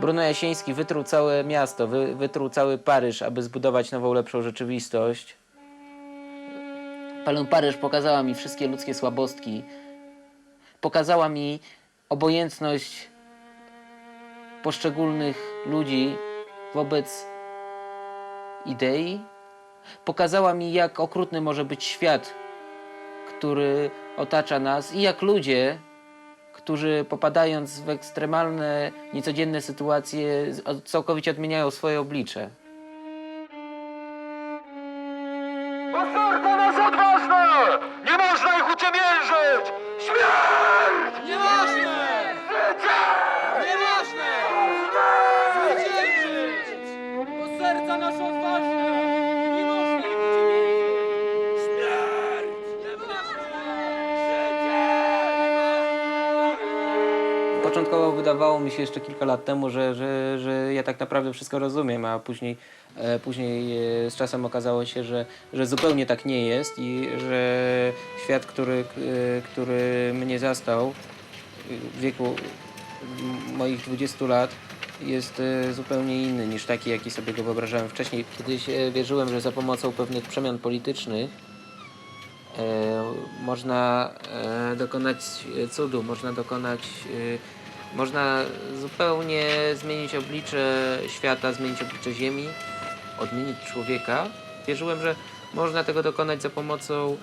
Bruno Jasiński wytruł całe miasto, wy, wytruł cały Paryż, aby zbudować nową, lepszą rzeczywistość. Palę Paryż pokazała mi wszystkie ludzkie słabostki. Pokazała mi obojętność poszczególnych ludzi wobec idei. Pokazała mi, jak okrutny może być świat, który otacza nas i jak ludzie, którzy popadając w ekstremalne, niecodzienne sytuacje, całkowicie odmieniają swoje oblicze. Początkowo wydawało mi się jeszcze kilka lat temu, że, że, że ja tak naprawdę wszystko rozumiem, a później, e, później e, z czasem okazało się, że, że zupełnie tak nie jest i że świat, który, e, który mnie zastał w wieku moich 20 lat jest e, zupełnie inny niż taki, jaki sobie go wyobrażałem wcześniej. Kiedyś e, wierzyłem, że za pomocą pewnych przemian politycznych e, można e, dokonać cudu, można dokonać, e, można zupełnie zmienić oblicze świata, zmienić oblicze Ziemi, odmienić człowieka. Wierzyłem, że można tego dokonać za pomocą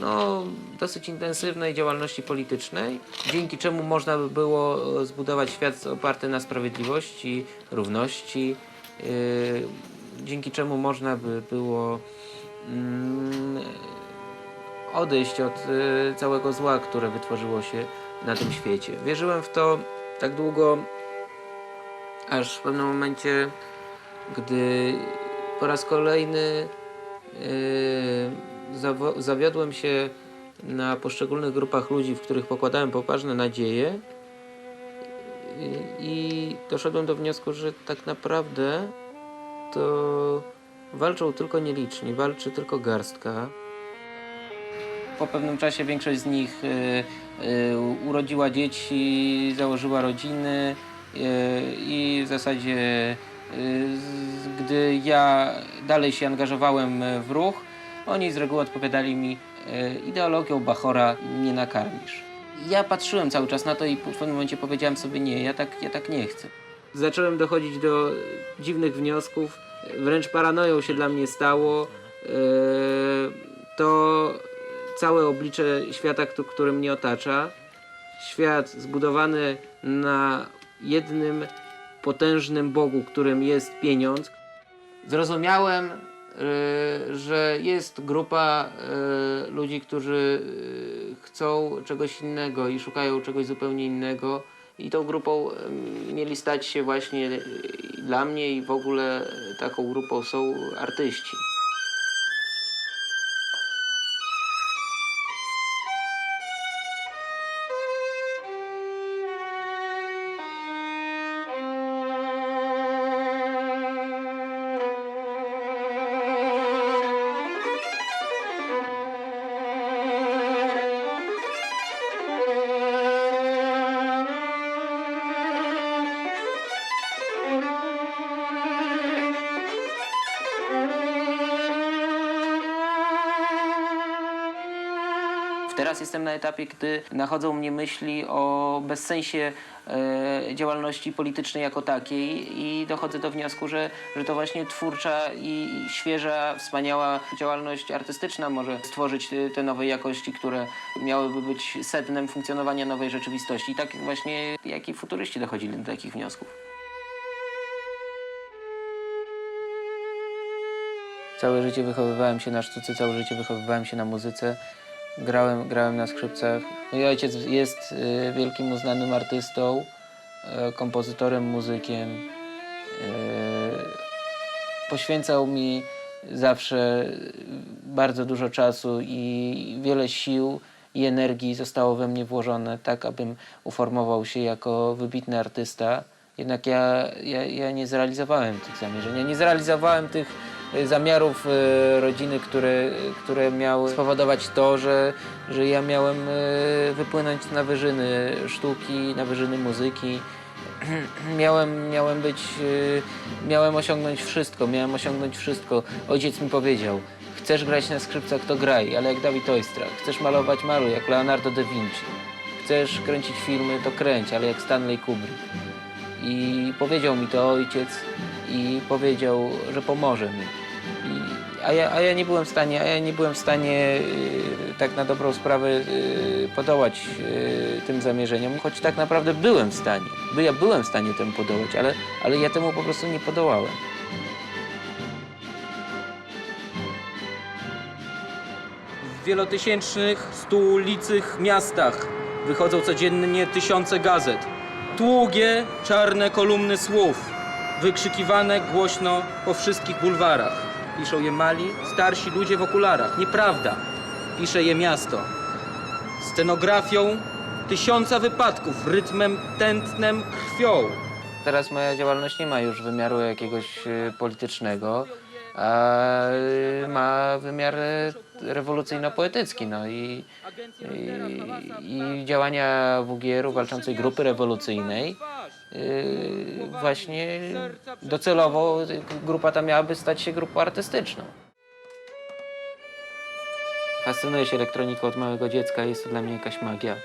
no, dosyć intensywnej działalności politycznej, dzięki czemu można by było zbudować świat oparty na sprawiedliwości, równości, yy, dzięki czemu można by było odejść od y, całego zła, które wytworzyło się na tym świecie. Wierzyłem w to tak długo, aż w pewnym momencie, gdy po raz kolejny yy, zawiodłem się na poszczególnych grupach ludzi, w których pokładałem poważne nadzieje yy, i doszedłem do wniosku, że tak naprawdę to walczą tylko nieliczni, walczy tylko garstka. Po pewnym czasie większość z nich y, y, urodziła dzieci, założyła rodziny y, i w zasadzie gdy ja dalej się angażowałem w ruch, oni z reguły odpowiadali mi ideologią Bachora nie nakarmisz. Ja patrzyłem cały czas na to i w pewnym momencie powiedziałem sobie nie, ja tak, ja tak nie chcę. Zacząłem dochodzić do dziwnych wniosków, wręcz paranoją się dla mnie stało. To całe oblicze świata, któ- który mnie otacza. Świat zbudowany na jednym potężnym Bogu, którym jest pieniądz. Zrozumiałem, y, że jest grupa y, ludzi, którzy y, chcą czegoś innego i szukają czegoś zupełnie innego. I tą grupą mieli stać się właśnie dla mnie i w ogóle taką grupą są artyści. Jestem na etapie, gdy nachodzą mnie myśli o bezsensie e, działalności politycznej jako takiej i dochodzę do wniosku, że, że to właśnie twórcza i świeża, wspaniała działalność artystyczna może stworzyć te nowe jakości, które miałyby być sednem funkcjonowania nowej rzeczywistości. I tak właśnie jak i futuryści dochodzili do takich wniosków. Całe życie wychowywałem się na sztuce, całe życie wychowywałem się na muzyce. Grałem, grałem na skrzypcach. Mój ojciec jest y, wielkim uznanym artystą, y, kompozytorem, muzykiem. Y, poświęcał mi zawsze bardzo dużo czasu i wiele sił i energii zostało we mnie włożone, tak abym uformował się jako wybitny artysta. Jednak ja, ja, ja nie zrealizowałem tych zamierzeń. Ja nie zrealizowałem tych zamiarów y, rodziny, które, które miały spowodować to, że, że ja miałem y, wypłynąć na wyżyny sztuki, na wyżyny muzyki, miałem, miałem być, y, miałem osiągnąć wszystko, miałem osiągnąć wszystko. Ojciec mi powiedział, chcesz grać na skrzypcach, to graj, ale jak Dawid Oistrakh. Chcesz malować, maluj, jak Leonardo da Vinci. Chcesz kręcić filmy, to kręć, ale jak Stanley Kubrick. I powiedział mi to ojciec i powiedział, że pomoże mi. I, a, ja, a ja nie byłem w stanie, a ja nie byłem w stanie y, tak na dobrą sprawę y, podołać y, tym zamierzeniom, choć tak naprawdę byłem w stanie. By ja byłem w stanie temu podołać, ale, ale ja temu po prostu nie podołałem. W wielotysięcznych, stulicych miastach wychodzą codziennie tysiące gazet. Długie, czarne kolumny słów, wykrzykiwane głośno po wszystkich bulwarach. Piszą je mali, starsi ludzie w okularach. Nieprawda. Pisze je miasto. Scenografią tysiąca wypadków, rytmem, tętnem, krwią. Teraz moja działalność nie ma już wymiaru jakiegoś y, politycznego, ma wymiar y, rewolucyjno-poetycki. No i, i, i działania WGR-u, walczącej grupy rewolucyjnej, y, właśnie docelowo y, grupa ta miałaby stać się grupą artystyczną. Fascynuję się elektroniką od małego dziecka, jest to dla mnie jakaś magia.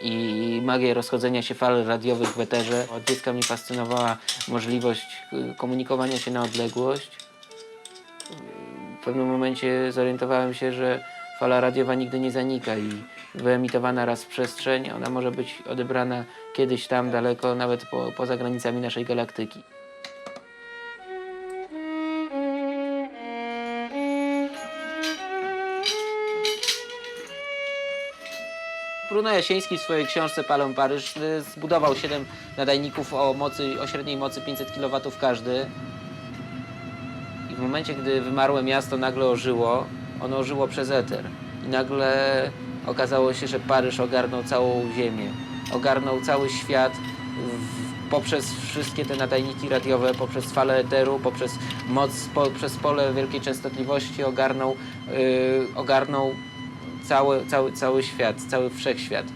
I magia rozchodzenia się fal radiowych w eterze. Od dziecka mnie fascynowała możliwość y, komunikowania się na odległość. Pewnym momencie zorientowałem się, że fala radiowa nigdy nie zanika i wyemitowana raz w przestrzeń, ona może być odebrana kiedyś tam daleko, nawet po, poza granicami naszej galaktyki. Bruno Jasiński w swojej książce Palę Paryż y, zbudował 7 nadajników o, mocy, o średniej mocy 500 kW każdy. Momencie, gdy wymarłe miasto nagle ożyło, ono ożyło przez eter. I nagle okazało się, że Paryż ogarnął całą ziemię. Ogarnął cały świat w, poprzez wszystkie te nadajniki radiowe, poprzez falę eteru, poprzez moc, poprzez pole wielkiej częstotliwości ogarnął, yy, ogarnął cały, cały, cały świat, cały wszechświat.